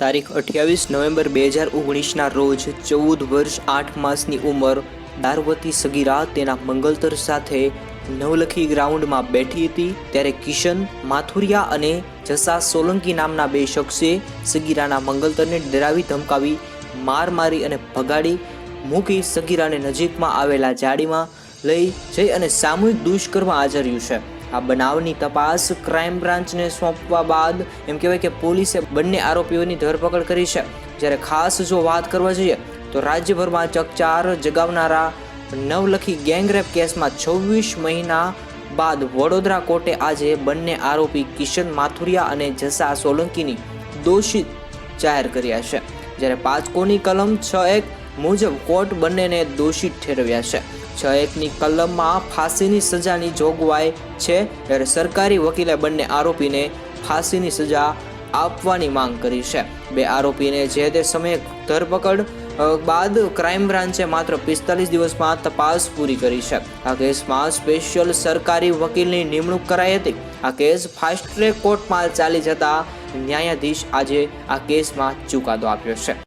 તારીખ અઠ્યાવીસ નવેમ્બર બે હજાર ઓગણીસના રોજ ચૌદ વર્ષ આઠ માસની ઉંમર દારવતી સગીરા તેના મંગલતર સાથે નવલખી ગ્રાઉન્ડમાં બેઠી હતી. ત્યારે કિશન, માથુરિયા અને જસા સોલંકી નામના બે શખ્સે સગીરાના મંગલતરને ડરાવી ધમકાવી, માર મારી અને ભગાડી, મૂકી સગીરાને નજીકમાં આવેલા જાડીમાં લઈ જઈ અને સામૂહિક દુષ્કર્મ આચર્યું છે. આ બનાવની તપાસ ક્રાઇમ બ્રાન્ચને સોંપવા બાદ એમ કહેવાય કે પોલીસે બંને આરોપીઓની ધરપકડ કરી છે. જ્યારે ખાસ જો વાત કરવા જઈએ, તો રાજ્યભરમાં ચકચાર જગાવનારા નવલખી ગેંગરેપ કેસમાં છવ્વીસ મહિના બાદ વડોદરા કોર્ટે આજે બંને આરોપી કિશન માથુરિયા અને જસા સોલંકીની દોષિત જાહેર કર્યા છે. જ્યારે પાંચકોની કલમ છ એક મુજબ કોર્ટ બંનેને દોષિત ઠેરવ્યા છે. છ એકની કલમમાં ફાંસીની સજાની જોગવાઈ છે. ત્યારે સરકારી વકીલે બંને આરોપીને ફાંસીની સજા આપવાની માંગ કરી છે. બે આરોપીને જે તે સમયે ધરપકડ બાદ ક્રાઇમ બ્રાન્ચે માત્ર પિસ્તાલીસ દિવસમાં તપાસ પૂરી કરી છે. આ કેસમાં સ્પેશિયલ સરકારી વકીલની નિમણૂક કરાઈ હતી. આ કેસ ફાસ્ટ ટ્રેક કોર્ટમાં ચાલી જતા ન્યાયાધીશ આજે આ કેસમાં ચુકાદો આપ્યો છે.